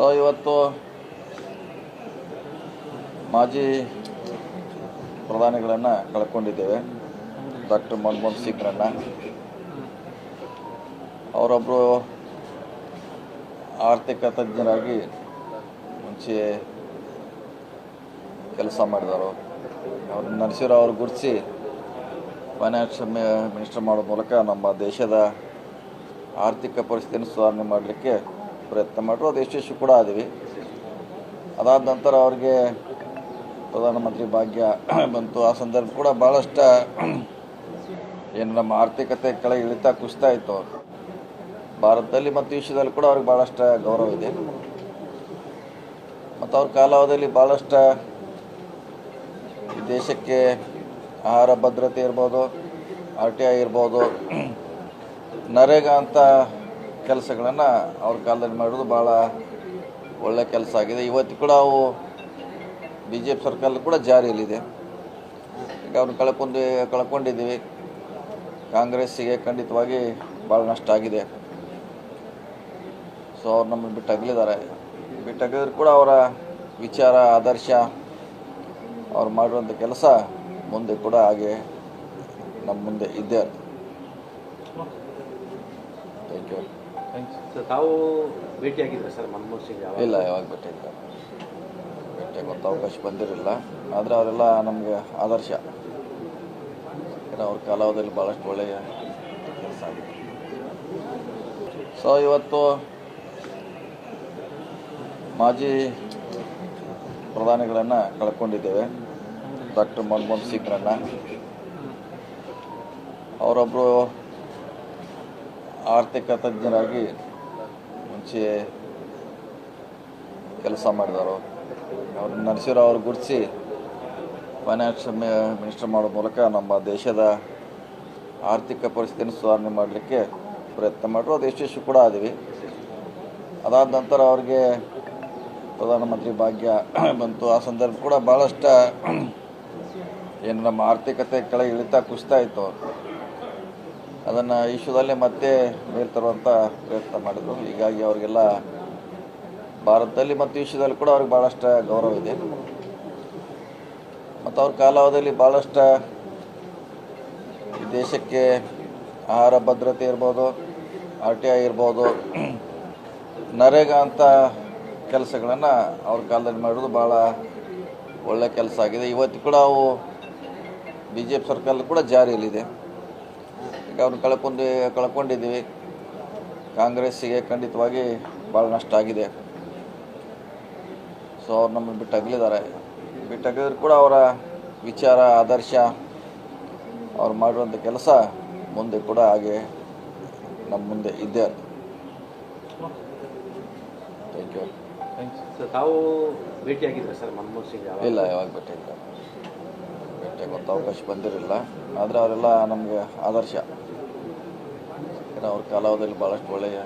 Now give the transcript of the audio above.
So ಇವತ್ತು ಮಾಜಿ ಪ್ರಧಾನಿಗಳನ್ನು ಕಳ್ಕೊಂಡಿದ್ದೇವೆ. Doctor Manmohan ಸಿಂಗ್ರನ್ನ ಅವರೊಬ್ಬರು ಆರ್ಥಿಕ ತಜ್ಞರಾಗಿ ಮುಂಚೆ ಕೆಲಸ ಮಾಡಿದರು ಅವ್ರ ನರಸಿಂಹರಾವ್ ಅವರು ಗುರುತಿಸಿ ಫೈನಾನ್ಷಿಯಲ್ ಮಿನಿಸ್ಟರ್ ಮಾಡೋ ಮೂಲಕ ನಮ್ಮ ದೇಶದ ಆರ್ಥಿಕ ಪರಿಸ್ಥಿತಿಯನ್ನು ಸುಧಾರಣೆ ಮಾಡಲಿಕ್ಕೆ ಪ್ರಯತ್ನ ಮಾಡಿದ್ರು. ಅದು ಯಶಸ್ವಿ ಕೂಡ ಆದಿವಿ. ಅದಾದ ನಂತರ ಅವ್ರಿಗೆ ಪ್ರಧಾನಮಂತ್ರಿ ಭಾಗ್ಯ ಬಂತು. ಆ ಸಂದರ್ಭ ಕೂಡ ಭಾಳಷ್ಟು ಏನು ನಮ್ಮ ಆರ್ಥಿಕತೆ ಕೆಳಗೆ ಇಳಿತಾ ಕುಸಿತಾ ಇತ್ತು. ಭಾರತದಲ್ಲಿ ಮತ್ತು ವಿಶ್ವದಲ್ಲಿ ಕೂಡ ಅವ್ರಿಗೆ ಭಾಳಷ್ಟು ಗೌರವ ಇದೆ. ಮತ್ತು ಅವ್ರ ಕಾಲಾವಧಿಯಲ್ಲಿ ಭಾಳಷ್ಟು ದೇಶಕ್ಕೆ ಆಹಾರ ಭದ್ರತೆ ಇರ್ಬೋದು, ಆರ್ ಟಿ ಐ ಇರ್ಬೋದು, ನರೇಗಾ ಅಂತ ಕೆಲಸಗಳನ್ನು ಅವ್ರ ಕಾಲದಲ್ಲಿ ಮಾಡೋದು ಭಾಳ ಒಳ್ಳೆ ಕೆಲಸ ಆಗಿದೆ. ಇವತ್ತು ಕೂಡ ಅವು ಬಿ ಜೆ ಪಿ ಸರ್ಕಾರ ಕೂಡ ಜಾರಿಯಲ್ಲಿದೆ. ಈಗ ಅವ್ರನ್ನ ಕಳ್ಕೊಂಡು, ಕಳ್ಕೊಂಡಿದ್ದೀವಿ. ಕಾಂಗ್ರೆಸ್ಸಿಗೆ ಖಂಡಿತವಾಗಿ ಭಾಳ ನಷ್ಟ ಆಗಿದೆ. ಸೊ ಅವ್ರು ನಮ್ಮನ್ನು ಬಿಟ್ಟು ಅಗಲಿದ್ದಾರೆ ಬಿಟ್ಟು ಕೂಡ ಅವರ ವಿಚಾರ, ಆದರ್ಶ, ಅವ್ರು ಮಾಡಿರುವಂಥ ಕೆಲಸ ಮುಂದೆ ಕೂಡ ಹಾಗೆ ನಮ್ಮ ಮುಂದೆ ಇದ್ದೇ ಇರ್ತದೆ ಥ್ಯಾಂಕ್ ಯು ಸರ್ ತಾವು ಭೇಟಿಯಾಗಿದ್ರೆ ಸರ್ ಮನಮೋಹನ್ ಸಿಂಗ್ ಯಾವಾಗ? ಇಲ್ಲ, ಯಾವಾಗ ಭೇಟಿಯಾಗಿಲ್ಲ ಗೊತ್ತ ಅವಕಾಶ ಬಂದಿರಲಿಲ್ಲ. ಆದರೆ ಅವರೆಲ್ಲ ನಮಗೆ ಆದರ್ಶ. ಯಾಕಂದರೆ ಅವ್ರ ಕಾಲಾವಧಿಯಲ್ಲಿ ಭಾಳಷ್ಟು ಒಳ್ಳೆಯ ಕೆಲಸ ಆಗಿದೆ. ಸೊ ಇವತ್ತು ಮಾಜಿ ಪ್ರಧಾನಿಗಳನ್ನು ಕಳ್ಕೊಂಡಿದ್ದೇವೆ. ಡಾಕ್ಟರ್ ಮನಮೋಹನ್ ಸಿಂಗ್ರನ್ನು. ಅವರೊಬ್ಬರು ಆರ್ಥಿಕ ತಜ್ಞರಾಗಿ ಮುಂಚೆ ಕೆಲಸ ಮಾಡಿದವರು. ಅವ್ರ ನರಸಿಂಹರಾವ್ ಅವರು ಗುರುತಿಸಿ ಫೈನಾನ್ಷಿಯಲ್ ಮಿನಿಸ್ಟರ್ ಮಾಡೋ ಮೂಲಕ ನಮ್ಮ ದೇಶದ ಆರ್ಥಿಕ ಪರಿಸ್ಥಿತಿಯನ್ನು ಸುಧಾರಣೆ ಮಾಡಲಿಕ್ಕೆ ಪ್ರಯತ್ನ ಮಾಡಿದ್ರು ಅದು ಯಶಸ್ವಿ ಕೂಡ ಆದಿವಿ. ಅದಾದ ನಂತರ ಅವ್ರಿಗೆ ಪ್ರಧಾನಮಂತ್ರಿ ಭಾಗ್ಯ ಬಂತು. ಆ ಸಂದರ್ಭ ಕೂಡ ಭಾಳಷ್ಟು ಏನು ನಮ್ಮ ಆರ್ಥಿಕತೆ ಕೆಳಗೆ ಇಳಿತಾ ಕುಸಿತಾ ಇತ್ತು ಅದನ್ನು ವಿಶ್ವದಲ್ಲೇ ಮತ್ತೆ ಮೇಲೆ ಪ್ರಯತ್ನ ಮಾಡಿದರು. ಹೀಗಾಗಿ ಅವರಿಗೆಲ್ಲ ಭಾರತದಲ್ಲಿ ಮತ್ತು ವಿಶ್ವದಲ್ಲಿ ಕೂಡ ಅವ್ರಿಗೆ ಭಾಳಷ್ಟು ಗೌರವ ಇದೆ. ಮತ್ತು ಅವ್ರ ಕಾಲಾವಧಿಯಲ್ಲಿ ಭಾಳಷ್ಟು ದೇಶಕ್ಕೆ ಆಹಾರ ಭದ್ರತೆ ಇರ್ಬೋದು, ಆರ್ ಟಿ ಐ ಇರ್ಬೋದು, ನರೇಗಾ ಅಂತ ಕೆಲಸಗಳನ್ನು ಅವ್ರ ಕಾಲದಲ್ಲಿ ಮಾಡೋದು ಭಾಳ ಒಳ್ಳೆ ಕೆಲಸ ಆಗಿದೆ. ಇವತ್ತು ಕೂಡ ಅವು ಬಿ ಜೆ ಪಿ ಸರ್ಕಾರ ಕೂಡ ಜಾರಿಯಲ್ಲಿದೆ. ಈಗ ಅವ್ರನ್ನ ಕಳ್ಕೊಂಡು ಕಳ್ಕೊಂಡಿದ್ದೀವಿ. ಕಾಂಗ್ರೆಸ್ಸಿಗೆ ಖಂಡಿತವಾಗಿ ಭಾಳ ನಷ್ಟ ಆಗಿದೆ. ಸೊ ಅವ್ರು ನಮ್ಮನ್ನು ಬಿಟ್ಟು ಅಗಲಿದ್ದಾರೆ ಬಿಟ್ಟು ಅಗಲಿದ್ರು ಕೂಡ ಅವರ ವಿಚಾರ ಆದರ್ಶ ಅವ್ರು ಮಾಡಿರುವಂಥ ಕೆಲಸ ಮುಂದೆ ಕೂಡ ಹಾಗೆ ನಮ್ಮ ಮುಂದೆ ಇದ್ದೇ ಇರ್ತದೆ ಥ್ಯಾಂಕ್ ಯು ಸರ್ ತಾವು ಭೇಟಿಯಾಗಿದ್ರೆ ಸರ್ ಮನಮೋಹನ್ ಸಿಂಗ್ ಯಾವಾಗ? ಇಲ್ಲ ಯಾವಾಗ ಭೇಟಿಯಾಗಿಲ್ಲ ಗೊತ್ತ ಅವಕಾಶ ಬಂದಿರಲಿಲ್ಲ. ಆದರೆ ಅವರೆಲ್ಲ ನಮಗೆ ಆದರ್ಶ. ಅವ್ರ ಕಾಲಾವಧಿಯಲ್ಲಿ ಭಾಳಷ್ಟು ಒಳ್ಳೆಯ